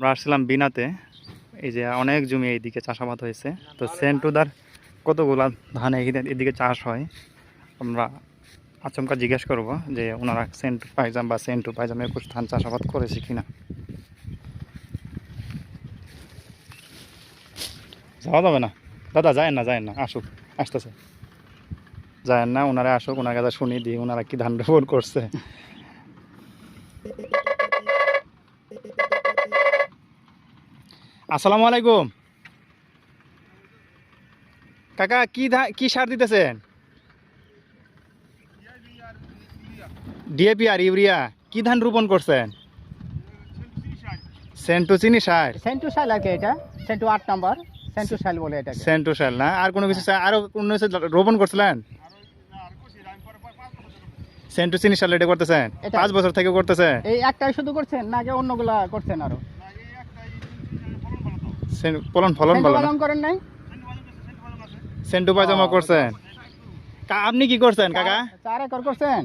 আমরা আসছিলাম বিনাতে। এই যে অনেক জমি এইদিকে চাষাবাদ হয়েছে। তো সেন্টুদার কতগুলা ধান এদিকে চাষ হয়? আমরা আচমকা জিজ্ঞেস করব যে ওনারা সেন্টু পাইজাম বা সেন্টু পাইজাম একুশ ধান চাষাবাদ করেছে কিনা। যাওয়া যাবে না। দাদা যায় না যায় না, আসুক, আসতেছে। যায় না, ওনারা আসুক, ওনার কাছে শুনি দিই ওনারা কি ধান রোপণ করছে। আসসালামু আলাইকুম। কাকা কি কি সার দিতেছেন? ডিএপি আর ইউরিয়া কি ধান রোপণ করছেন? সেন্টু চিনি সার। সেন্টু সাইল আর কি এটা সেন্টু আট নাম্বার সেন্টু সাইল বলে এটাকে। সেন্টু সার না? আর কোনো কিছু আরও কোনো কিছু রোপণ করছিলেন? সেন্টু চিনি সার এটা করতেছেন? এটা- পাঁচ বছর থেকে করতেছেন? এই একটাই শুধু করছেন নাকি অন্যগুলা করছেন আরও? ফলন ফলন ভালো না করেন নাই? সেন্টু পায়জামা করছেন। আপনি কি করছেন কাকা? চার একর করছেন?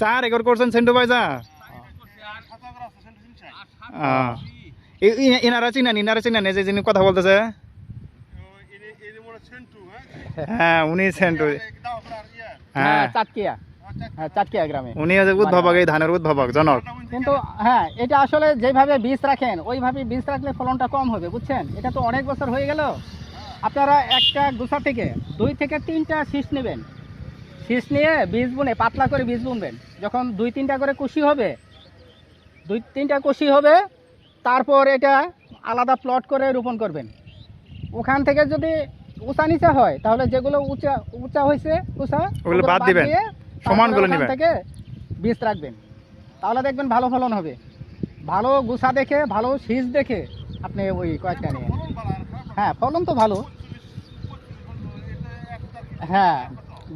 চার একর করছেন সেন্টু পায়জা আহ। ইনারা চিনেন ইনারা চিনেন যে যিনি কথা বলতেছে। হ্যাঁ উনি সেন্টু। হ্যাঁ। হ্যাঁ চাটকিয়া। হ্যাঁ চাটকিয়া গ্রামে। উনি উদ্ভাবক এই ধানের উদ্ভাবক জনক। কিন্তু হ্যাঁ এটা আসলে যেভাবে বীজ রাখেন ওইভাবে বীজ রাখলে ফলনটা কম হবে বুঝছেন? এটা তো অনেক বছর হয়ে গেল। আপনারা একটা গুছা থেকে দুই থেকে তিনটা শীষ নেবেন। শীষ নিয়ে বীজ বুনে পাতলা করে বীজ বুনবেন। যখন দুই তিনটা করে কুশি হবে দুই তিনটা কুশি হবে তারপর এটা আলাদা প্লট করে রোপণ করবেন। ওখান থেকে যদি উঁচা নিচা হয় তাহলে যেগুলো উঁচা উঁচা হয়েছে উঁচা বাদ দিবেন। তারপরে ওখান নিবেন। থেকে বীজ রাখবেন। তাহলে দেখবেন ভালো ফলন হবে। ভালো গুছা দেখে ভালো শীষ দেখে আপনি ওই কয়েকটা নিয়ে হ্যাঁ ফলন তো ভালো। হ্যাঁ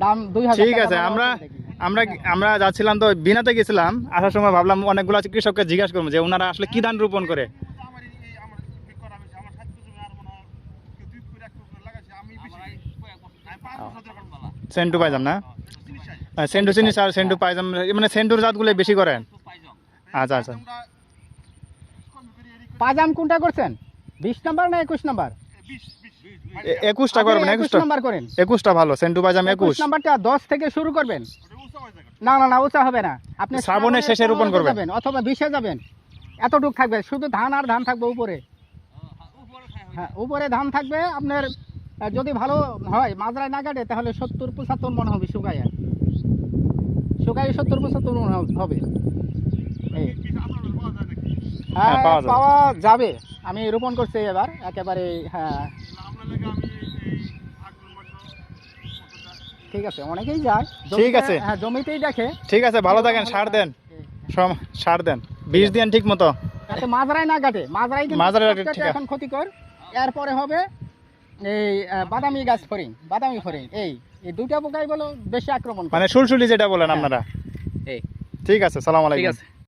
দাম দুই হাজার ঠিক আছে আমরা আমরা আমরা যাচ্ছিলাম তো বিনাতে গেছিলাম। আসার সময় ভাবলাম অনেকগুলো কৃষককে জিজ্ঞাসা করব যে ওনারা আসলে কি ধান রোপণ করে? সেন্টু পাইজাম না? হ্যাঁ, সেন্টু চিনি স্যার সেন্টু পাইজাম মানে সেন্টুর জাতগুলো বেশি করেন? আচ্ছা আচ্ছা। পাজাম কোনটা করছেন? বিশ নাম্বার না একুশ নাম্বার? একুশটা করবেন একুশটা। নাম্বার করেন। একুশটা ভালো সেন্টু পাইজাম একুশ একুশ। নাম্বারটা দশ থেকে শুরু করবেন। না না না উঁচা হবে না। আপনি শ্রাবণের শেষে রোপণ করবেন। অথবা বিশে যাবেন। এতটুক থাকবে শুধু ধান আর ধান থাকবে উপরে। হ্যাঁ উপরে ধান থাকবে আপনার যদি ভালো হয় মাজরায় না কাটে তাহলে সত্তর পঁচাত্তর মনে হবে শুকাইয়া। শুকাই সত্তর পঁচাত্তর মন হবে- হ্যাঁ পাওয়া যাবে। আমি রোপণ করছি এবার একেবারে হ্যাঁ। ঠিক আছে অনেকেই যায়। ঠিক আছে। হ্যাঁ জমিতেই দেখে। ঠিক আছে ভালো থাকেন সার দেন। সার দেন। বীজ দেন ঠিক মতো। মাজরাই না কাটে। মাজরাই। এখন ক্ষতিকর। এরপরে হবে এই বাদামি গাছ ফরিং বাদামি ফরিং এই এই দুইটা পোকাই বলো বেশি আক্রমণ করে। মানে সুলসুলি যেটা বলেন আপনারা। এই। ঠিক আছে সালাম আলাইকুম। আছে।